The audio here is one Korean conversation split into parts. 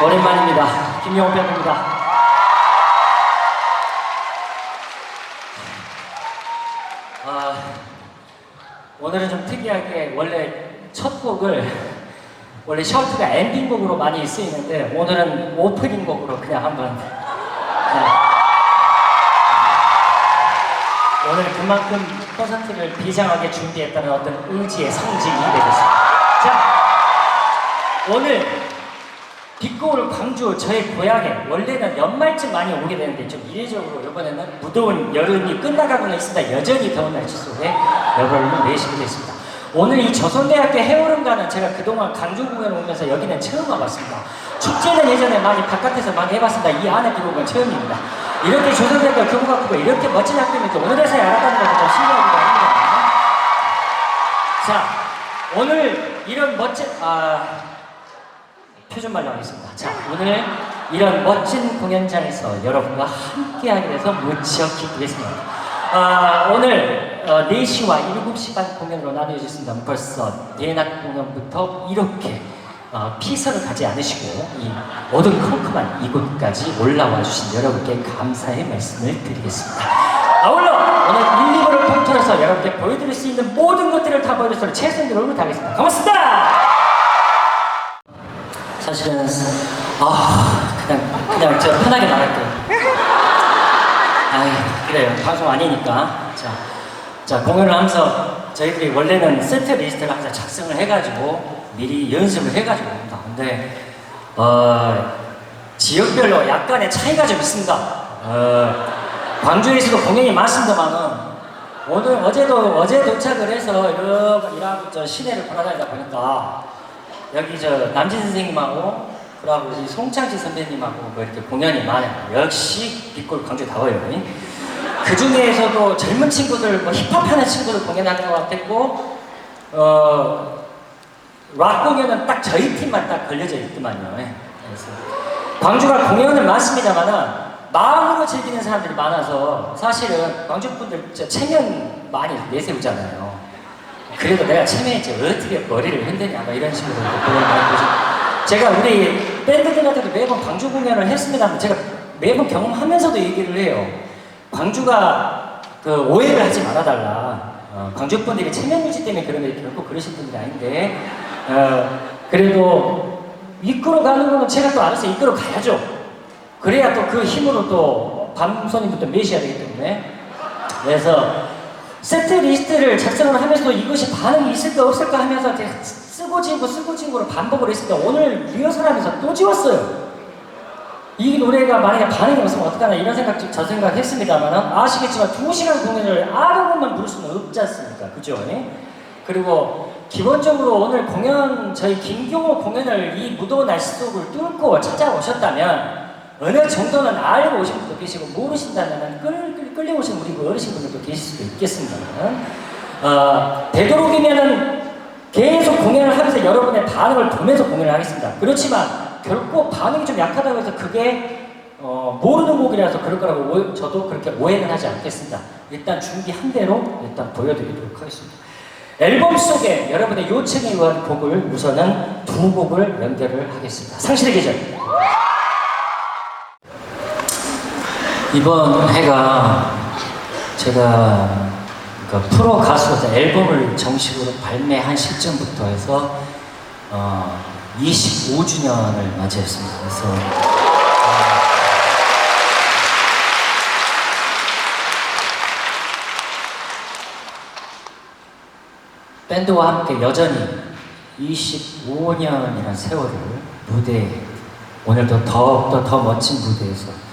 오랜만입니다. 김용호 밴드입니다. 아, 오늘은 좀 특이하게 원래 첫 곡을 원래 셔츠가 엔딩곡으로 많이 쓰이는데 오늘은 오프닝 곡으로 그냥 한번 네. 오늘 그만큼 콘서트를 비장하게 준비했다는 어떤 의지의 상징이 되겠습니다. 자, 오늘 빛고울 광주 저의 고향에 원래는 연말쯤 많이 오게 되는데 좀 이례적으로 이번에는 무더운 여름이 끝나가고는 있습니다. 여전히 더운 날씨 속에 여러분을 내시게 됐습니다. 오늘 이 조선대학교 해오름가는 제가 그동안 강주 공연 오면서 여기는 처음 와봤습니다. 축제는 예전에 많이 바깥에서 많이 해봤습니다. 이 안에 들어온 건 처음입니다. 이렇게 조선대학교 규모가 크고 이렇게 멋진 학교인지 오늘에서야 알았다는 것도 좀 신기하기도 합니다. 자, 오늘 이런 멋진 아 표준 말로 하겠습니다. 자, 오늘 이런 멋진 공연장에서 여러분과 함께하게 돼서 무척 기쁘겠습니다. 아, 오늘 어, 4시와 7시 반 공연으로 나뉘어졌습니다. 벌써 대낮 공연부터 이렇게 어, 피서를 가지 않으시고 이 어두컴컴한 이곳까지 올라와 주신 여러분께 감사의 말씀을 드리겠습니다. 아울러 오늘 1, 2부를 통틀어서 여러분께 보여드릴 수 있는 모든 것들을 다 있는 최선의 노력을 다하겠습니다. 고맙습니다. 사실은 아 그냥 그냥 저 편하게 말할게요. 아 그래요 방송 아니니까 자, 자 공연을 하면서 저희들이 원래는 세트 리스트를 항상 작성을 해가지고 미리 연습을 해가지고 옵니다. 근데 어, 지역별로 약간의 차이가 좀 있습니다. 어, 광주에서도 공연이 많습니다만은 오늘 어제도 어제 도착을 해서 일하고 저 시내를 돌아다니다 보니까 여기 저 남진 선생님하고 그리고 이 송창지 선배님하고 뭐 이렇게 공연이 많아요. 역시 빛골 광주 다워요. 그 중에서도 젊은 친구들, 뭐 힙합하는 친구들 공연하는 것 같았고, 어, 락 공연은 딱 저희 팀만 딱 걸려져 있더만요. 예. 그래서 광주가 공연은 많습니다만은 마음으로 즐기는 사람들이 많아서 사실은 광주 분들 저 체면 많이 내세우잖아요. 그래도 내가 체면했지 어떻게 머리를 흔드냐 뭐 이런 식으로 공연을 많이 보죠. 제가 우리 밴드들한테도 매번 광주 공연을 했습니다만 제가 매번 경험하면서도 얘기를 해요. 광주가 그 오해를 하지 말아달라. 어, 광주 분들이 체면 유지 때문에 그런 게 결코 그러신 분들이 아닌데 어, 그래도 이끌어 가는 거는 제가 또 알아서 이끌어 가야죠. 그래야 또 그 힘으로 또 밤 손님부터 매셔야 되기 때문에 그래서 세트 리스트를 작성을 하면서도 이것이 반응이 있을까 없을까 하면서 쓰고 지고 쓰고 지고로 반복을 때 오늘 리허설하면서 또 지웠어요. 이 노래가 만약에 반응이 없으면 어떡하나 이런 생각, 저 생각 했습니다만 아시겠지만 두 시간 공연을 아무 것만 부를 수는 없지 않습니까? 그죠? 예? 그리고 기본적으로 오늘 공연, 저희 김경호 공연을 이 무더운 날씨 속을 뚫고 찾아오셨다면 어느 정도는 알고 오신 분도 계시고 모르신다면 끌, 끌, 끌려오신 우리 그 어르신분들도 계실 수도 있겠습니다만 어, 되도록이면은 계속 공연을 하면서 여러분의 반응을 보면서 공연을 하겠습니다. 그렇지만 결코 반응이 좀 약하다고 해서 그게 어, 모르는 곡이라서 그럴 거라고 오- 저도 그렇게 오해는 하지 않겠습니다. 일단 준비한 대로 일단 보여드리도록 하겠습니다. 앨범 속에 여러분의 요청에 의한 곡을 우선은 두 곡을 연결을 하겠습니다. 상실의 계절. 이번 해가 제가 그 프로 가수로서 앨범을 정식으로 발매한 시점부터 해서 어, 25주년을 맞이했습니다. 그래서 어, 밴드와 함께 여전히 25년이라는 세월을 무대에 오늘도 더욱더 더 멋진 무대에서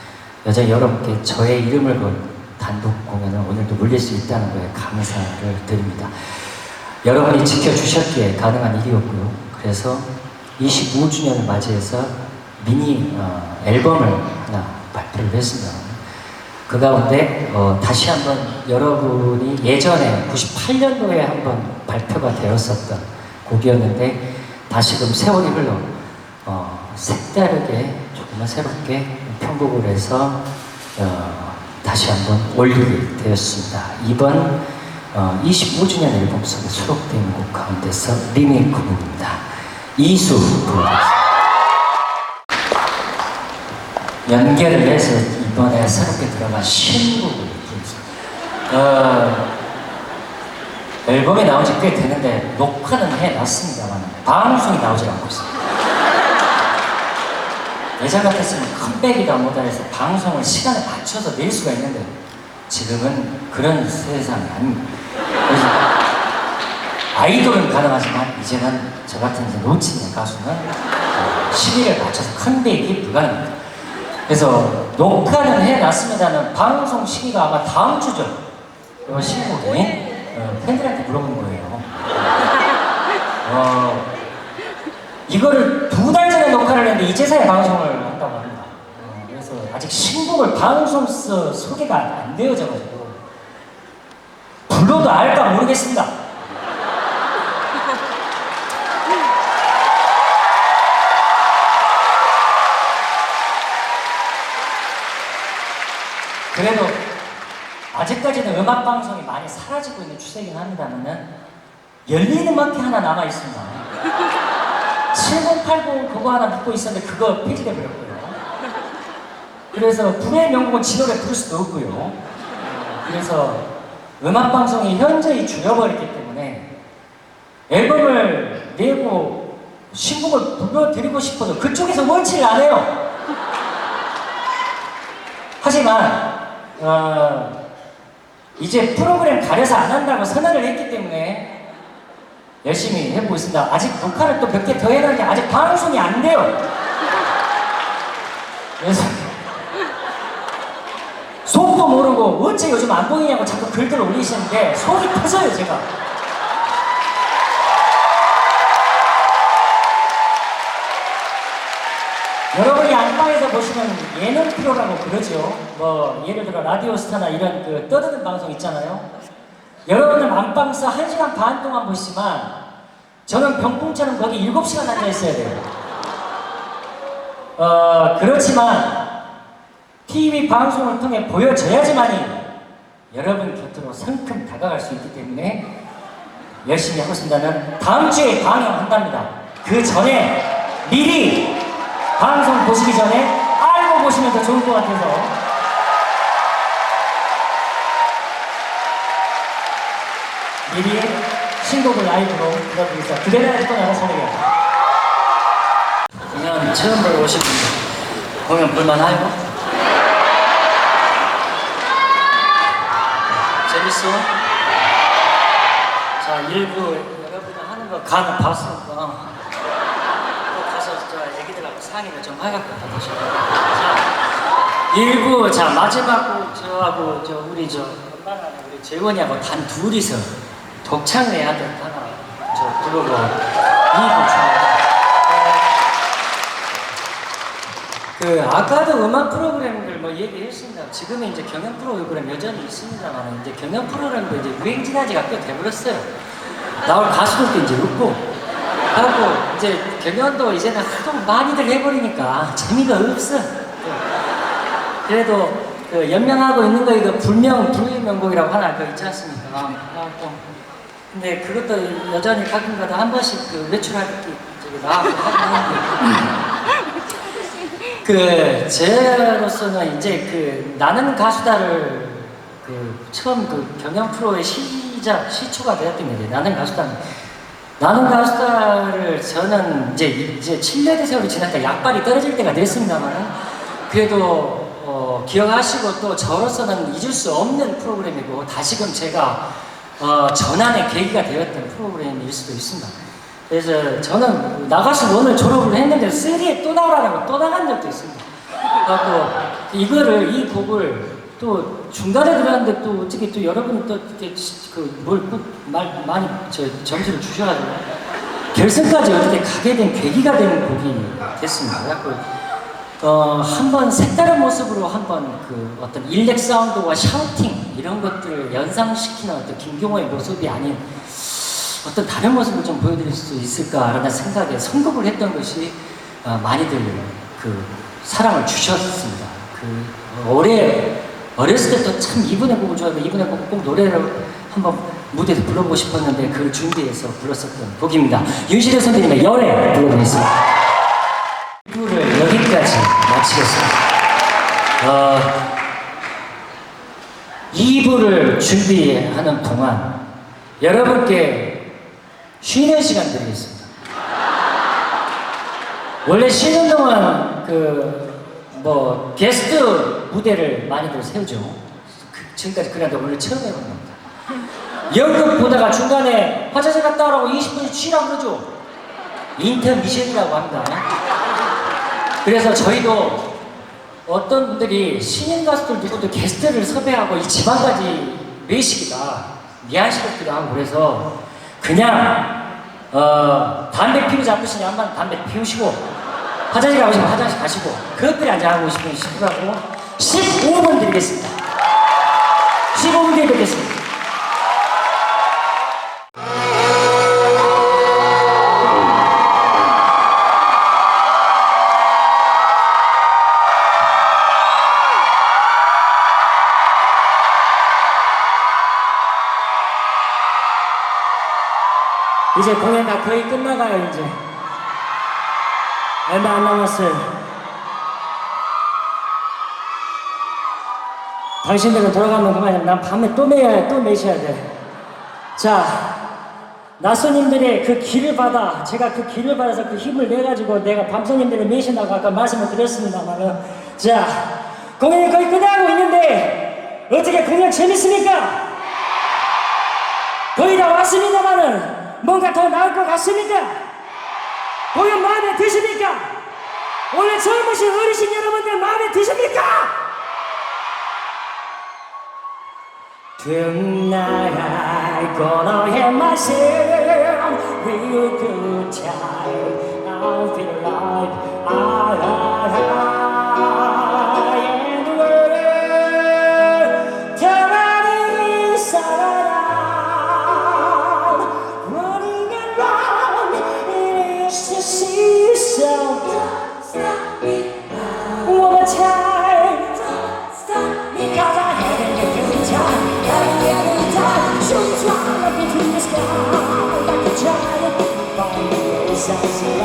여전히 여러분께 저의 이름을 건 단독 공연을 오늘도 물릴 수 있다는 거에 감사를 드립니다. 여러분이 지켜주셨기에 가능한 일이었고요. 그래서 25주년을 맞이해서 미니 어, 앨범을 하나 발표를 했습니다. 그 가운데 어, 다시 한번 여러분이 예전에 98년도에 한번 발표가 되었었던 곡이었는데 다시금 세월이 흘러 어, 색다르게 조금은 새롭게 편곡을 해서 어, 다시 한번 올리게 되었습니다. 이번 어, 25주년 앨범 속에 수록된 곡 가운데서 리메이크 곡입니다. 이수. 연결을 해서 이번에 새롭게 들어간 신곡을. 어, 앨범이 나온 지 꽤 되는데 녹화는 해놨습니다만 방송이 나오지 않고 있습니다. 예전 같았으면 컴백이다 뭐다 해서 방송을 시간에 맞춰서 낼 수가 있는데 지금은 그런 세상이 아닙니다. 아이돌은 가능하지만 이제는 저 같은 이제 놓친 가수는 어, 시기를 맞춰서 컴백이 불가능합니다. 그래서 녹화는 해놨습니다는 방송 시기가 아마 다음 주죠. 이 신곡이 어, 팬들한테 물어보는 거예요. 어, 이거를 두달 했는데 이제서야 방송을 한다고 합니다. 어, 그래서 아직 신곡을 방송서 소개가 안 되어져가지고 불러도 알까 모르겠습니다. 그래도 아직까지는 음악 방송이 많이 사라지고 있는 추세이긴 합니다만은 열린 음악회 하나 남아 있습니다. 7080 그거 하나 믿고 있었는데 그거 폐지돼 버렸고요. 그래서 불의 명곡은 지 노래 부를 수도 없고요. 그래서 음악 방송이 현저히 줄여버렸기 때문에 앨범을 내고 신곡을 불러드리고 싶어도 그쪽에서 원치를 안 해요. 하지만 어, 이제 프로그램 가려서 안 한다고 선언을 했기 때문에 열심히 해보고 있습니다. 아직 녹화를 또 몇 개 더 해놨는데 아직 방송이 안 돼요. 그래서 속도 모르고 어째 요즘 안 보이냐고 자꾸 글들 올리시는데 속이 터져요 제가. 여러분이 안방에서 보시면 예능 프로라고 그러죠. 뭐 예를 들어 라디오 스타나 이런 그 떠드는 방송 있잖아요. 여러분들 안방에서 1시간 반 동안 보시지만 저는 병풍처럼 거기 7시간 앉아 있어야 돼요. 어, 그렇지만 TV 방송을 통해 보여져야지만이 여러분 곁으로 성큼 다가갈 수 있기 때문에 열심히 하고 있습니다는 다음 주에 방영한답니다. 그 전에 미리 방송 보시기 전에 알고 보시면 더 좋을 것 같아서 미리 신곡을 라이브로 들어드리겠습니다. 그대로 해도 나라 소리가 그냥 처음 보러 오신 분들 보면 볼만하요? 재밌어? 자 일부 여러분이 하는 거 간을 봤으니까 또 가서 저 애기들하고 상의를 좀 다시. 자 일부 자 마지막 저하고 저 우리 저 엄마랑 우리 재원이하고 단 둘이서 독창을 해야 될 하나 저 부르고 이부 중에 그 아까도 음악 프로그램들 뭐 얘기했습니다. 지금은 이제 경연 프로그램 여전히 있습니다만 이제 경연 프로그램도 이제 유행지가 지가 꽤 돼버렸어요. 나올 가수들도 이제 없고 하고 이제 경연도 이제는 하도 많이들 해버리니까 재미가 없어. 그래도 그 연명하고 있는 거 이거 불명 불명곡이라고 하나 그 있지 않습니까? 하고 근데 그것도 여전히 가끔가다 한 번씩 그 외출할 때 저기 하긴 하는데 그 제로서는 이제 그 나는 가수다를 그 처음 그 경연 프로의 시작 시초가 되었던 게 나는 가수다 나는 가수다를 저는 이제 이제 7년의 세월이 지나니까 약발이 떨어질 때가 됐습니다만 그래도 어, 기억하시고 또 저로서는 잊을 수 없는 프로그램이고 다시금 제가 어, 전환의 계기가 되었던 프로그램일 수도 있습니다. 그래서 저는 나가서 오늘 졸업을 했는데 3에 또 나오라고 또 나간 적도 있습니다. 그래갖고 이거를 이 곡을 또 중간에 들어갔는데 또 어떻게 또 여러분이 또 이렇게 그뭘말 많이 저 점수를 주셔가지고 결승까지 어떻게 가게 된 계기가 되는 곡이 됐습니다. 그래갖고 어, 한번 색다른 모습으로 한번 그 어떤 일렉 사운드와 샤우팅 이런 것들을 연상시키는 어떤 김경호의 모습이 아닌 어떤 다른 모습을 좀 보여드릴 수 있을까라는 생각에 선곡을 했던 것이 어, 많이들 그 사랑을 주셨습니다. 그 올해 어렸을 때도 참 이분의 곡을 좋아하고 이분의 곡을 꼭 노래를 한번 무대에서 불러보고 싶었는데 그걸 준비해서 불렀었던 곡입니다. 윤실의 선배님의 열애 불러드리겠습니다. 2부를 여기까지 마치겠습니다. 어, 2부를 준비하는 동안 여러분께 쉬는 시간 드리겠습니다. 원래 쉬는 동안 그 뭐 게스트 무대를 많이들 세우죠. 그, 지금까지 그런데 오늘 처음 해보는 겁니다. 연극 보다가 중간에 화장실 갔다 오라고 20분 쉬라고 그러죠. 인터미션이라고 합니다. 그래서 저희도 어떤 분들이 신인 가수들 누구도 게스트를 섭외하고 이 지방까지 외시기가 미안스럽기도 하고 그래서 그냥 어, 담배 피우지 않으신 양반 담배 피우시고 화장실 싶으면 화장실 가시고 그것들이 앉아 하고 싶으면 10분하고 15분 드리겠습니다. 15분 뒤에 뵙겠습니다 끝나가요 이제. 얼마 안 남았어요. 당신들은 돌아가면 그만이야. 난 밤에 또 매야 또 매셔야 돼자 나선님들의 그 길을 받아 제가 그 길을 받아서 그 힘을 내가지고 내가 밤송님들을 매신다고 아까 말씀을 드렸습니다만은. 자 공연이 거의 끝나가고 있는데 어떻게 공연 재밌습니까? 거의 다 왔습니다만은 뭔가 더 나을 것 같습니까? 공연 마음에 드십니까? 처음 오신 어르신 여러분들 마음에 드십니까? Tonight I'm gonna have myself real good time I feel like I, sounds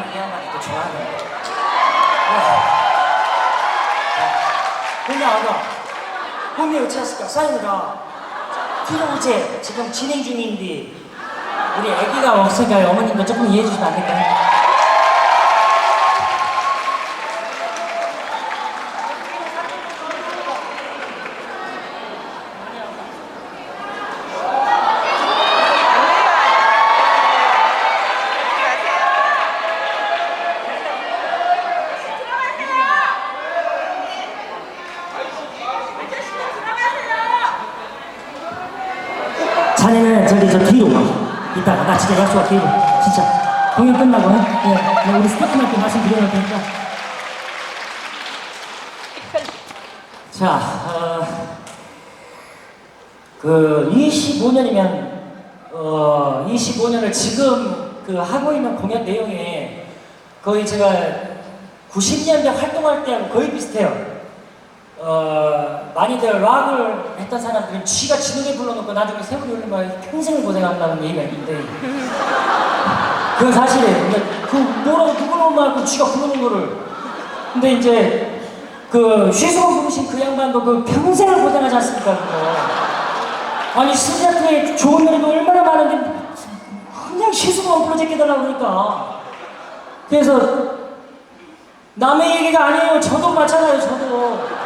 발광을 하면 이 양반이 또 좋아하네 근데 아가 형이 어찌 했을까? 사인이가 피로제 지금 진행 중인데 우리 아기가 없으니까 어머님도 조금 이해해 주시면 안 될까요? 진짜 약속할게 이거 진짜. 공연 끝나고 예, 네, 우리 스태프한테 말씀드려야 되니까. 자, 어, 그 25년이면 어 25년을 지금 그 하고 있는 공연 내용에 거의 제가 90년대 활동할 때하고 거의 비슷해요. 어 많이들 락을 했던 사람들은 쥐가 지노래 불러놓고 나중에 세월이 흘리면 평생을 고생한다는 얘기가 있는데 그건 사실이에요. 근데 그 뭐라고 누구는 말고 쥐가 부르는 거를 근데 이제 그 휘수건 부르신 그 양반도 그 평생을 고생하지 않습니까 그거. 아니 스자트에 좋은 노래도 얼마나 많은데 그냥 불러 제껴달라고 그러니까 그래서 남의 얘기가 아니에요 저도 마찬가지예요 저도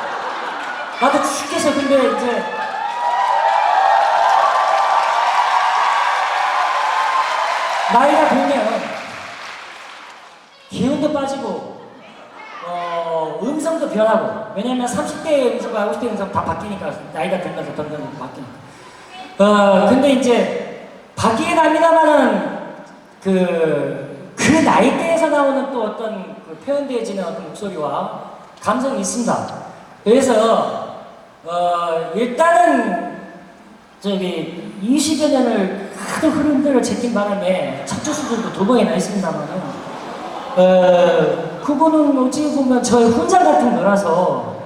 나도 죽겠어요 근데 이제 나이가 들면 기운도 빠지고 어, 음성도 변하고 왜냐면 30대 음성과 50대 음성 다 바뀌니까 나이가 들면서 점점 바뀌니까. 어 근데 이제 바뀌긴 합니다만은 그, 그 나이대에서 나오는 또 어떤 그 표현되어지는 어떤 목소리와 감성이 있습니다. 그래서 어 일단은 저기 20여 년을 하도 흐름들을 제낀 바람에 척추수술도 두 번이나 했습니다만은 어, 그거는 어찌 보면 저의 혼자 같은 거라서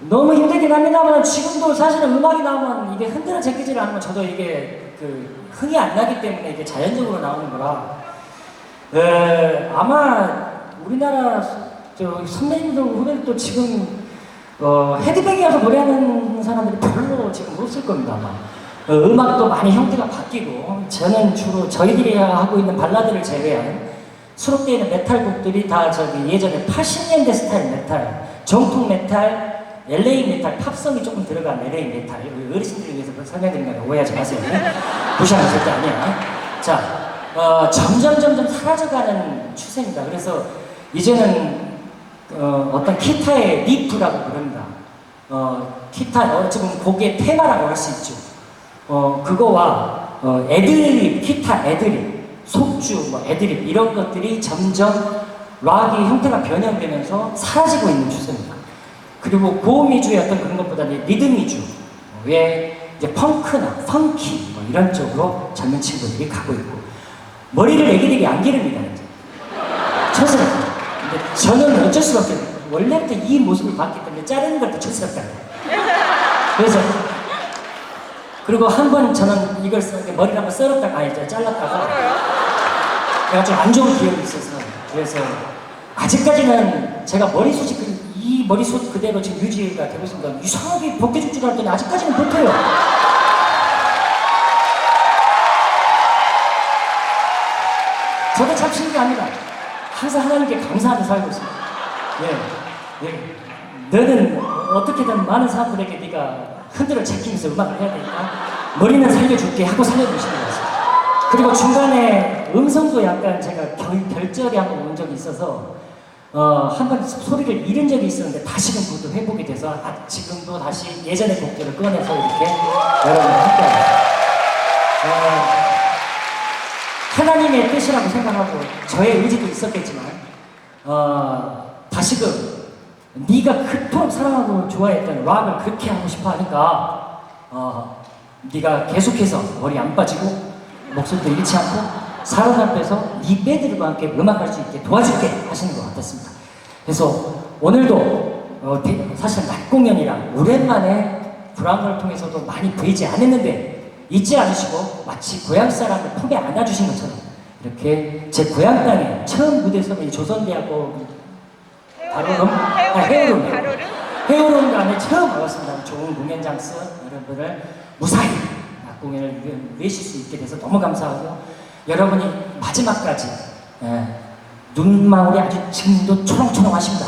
너무 힘들긴 합니다만 지금도 사실은 음악이 나오면 이게 흔들어 제끼질 않으면 저도 이게 그 흥이 안 나기 때문에 이게 자연적으로 나오는 거라. 에, 아마 우리나라 저 선배님들 후배들 도 지금 어, 헤드뱅이어서 노래하는 사람들이 별로 지금 없을 겁니다 아마 어, 음악도 많이 형태가 바뀌고 저는 주로 저희들이 하고 있는 발라드를 제외한 수록되어 있는 메탈 곡들이 다 저기 예전에 80년대 스타일 메탈, 정통 메탈, LA 메탈, 팝성이 조금 들어간 LA 메탈. 우리 어르신들을 위해서 그걸 설명드리는 거 오해하지 마세요. 무시하는 절대 아니야. 자, 어, 점점 점점 사라져가는 추세입니다. 그래서 이제는 어, 어떤 기타의 리프라고 부릅니다. 어, 기타, 어, 지금 곡의 테마라고 할 수 있죠. 어, 그거와 어, 애드립, 기타 애드립, 속주, 뭐 애드립 이런 것들이 점점 락의 형태가 변형되면서 사라지고 있는 추세입니다. 그리고 고음 위주의 어떤 그런 것보다는 리듬 위주, 어, 왜 이제 펑크나 펑키 뭐 이런 쪽으로 젊은 친구들이 가고 있고 머리를 애기들이 안 기릅니다. 이제. 저는 어쩔 수가 없어요. 원래부터 이 모습을 봤기 때문에 자르는 것도 촌스럽다. 그래서 그리고 한 번 저는 이걸 써- 머리를 한번 썰었다가 아니 저 잘랐다가 내가 좀 안 좋은 기억이 있어서 그래서 아직까지는 제가 머리숱이 그- 이 머리숱 그대로 지금 유지가 되고 있습니다. 이상하게 벗겨질 줄 알았더니 아직까지는 버텨요. 저도 참 신기합니다. 항상 하나님께 감사하며 살고 있습니다. 예, 예. 너는 어떻게든 많은 사람들에게 네가 흔들어 제끼면서 음악을 해야 되니까 머리는 살려줄게 하고 살려주시는 거였어요. 그리고 중간에 음성도 약간 제가 결, 결절이 한번 온 적이 있어서 어, 한 번 소리를 잃은 적이 있었는데 다시금 그것도 회복이 돼서 아, 지금도 다시 예전의 곡들을 꺼내서 이렇게 여러분과 함께하고 있습니다. 어, 하나님의 뜻이라고 생각하고 저의 의지도 있었겠지만 어, 다시금 네가 그토록 사랑하고 좋아했던 락을 그렇게 하고 싶어 하니까 어, 네가 계속해서 머리 안 빠지고 목소리도 잃지 않고 사람 앞에서 네 빼들과 함께 음악할 수 있게 도와줄게 하시는 것 같았습니다. 그래서 오늘도 어, 대- 사실 낮 공연이라 오랜만에 브라운을 통해서도 많이 보이지 않았는데 잊지 않으시고 마치 고향 사람을 품에 안아주신 것처럼 이렇게 제 고향 땅에 처음 무대 서는 이 조선대학교 바로름 아, 헤어룸 바로름? 헤어룸 안에 처음 와봤습니다. 좋은 공연장스 여러분을 무사히 낮 공연을 누- 누리실 수 있게 돼서 너무 감사하고 여러분이 마지막까지 예, 눈망울이 아주 지금도 초롱초롱하십니다.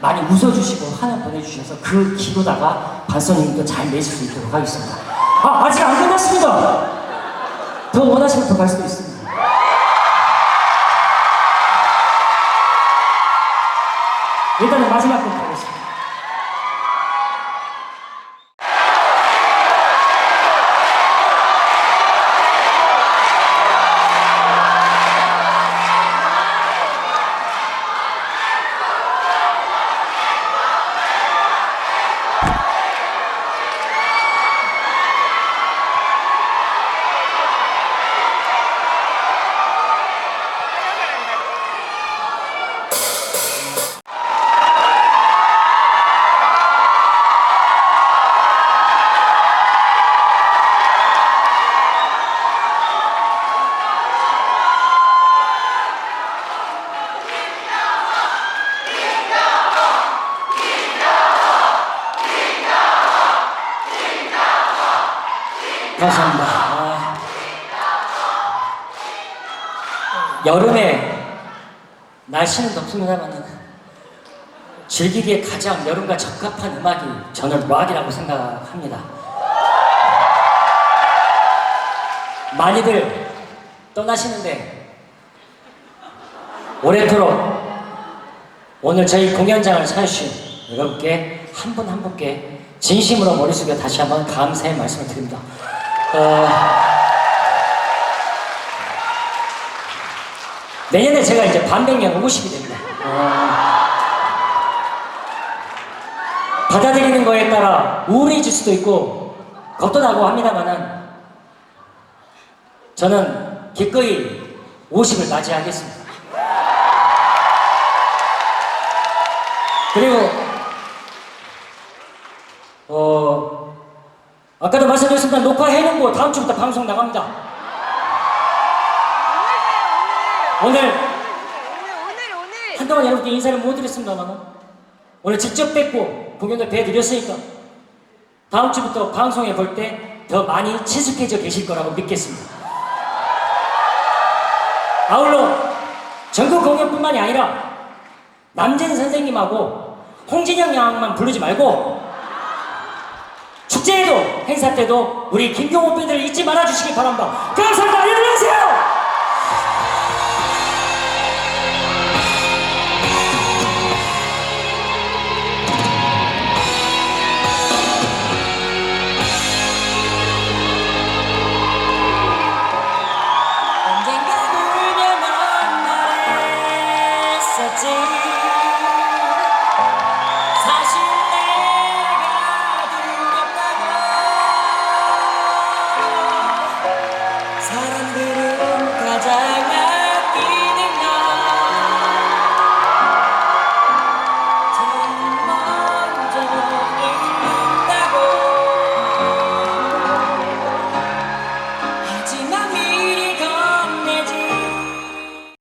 많이 웃어주시고 하나 보내주셔서 그 기도다가 반선님도 잘 내실 수 있도록 하겠습니다. 아 아직 안 끝났습니다. 더 원하시면 더 갈 수도 있습니다. 일단은 마지막 곡 여름에 날씨는 덥습니다만 즐기기에 가장 여름과 적합한 음악이 저는 락이라고 생각합니다. 많이들 떠나시는데 오래도록 오늘 저희 공연장을 찾으신 여러분께 한분한 분께 진심으로 머리 숙여 다시 한번 감사의 말씀을 드립니다. 어, 내년에 제가 이제 반백년 50이 됩니다. 어, 받아들이는 거에 따라 우울해질 수도 있고 겁도 나고 합니다만은 저는 기꺼이 50을 맞이하겠습니다. 그리고 어 아까도 말씀드렸습니다 녹화해놓은 거 다음 주부터 방송 나갑니다. 오늘 오늘 오늘 한동안 여러분께 인사를 못 드렸습니다만 오늘 직접 뵙고 공연을 뵈드렸으니까 다음 주부터 방송에 볼 때 더 많이 친숙해져 계실 거라고 믿겠습니다. 아울러 전국 공연뿐만이 아니라 남진 선생님하고 홍진영 양만 부르지 말고 축제에도 행사 때도 우리 김경호 밴드를 잊지 말아 주시기 바랍니다. 감사합니다. 안녕히 계세요.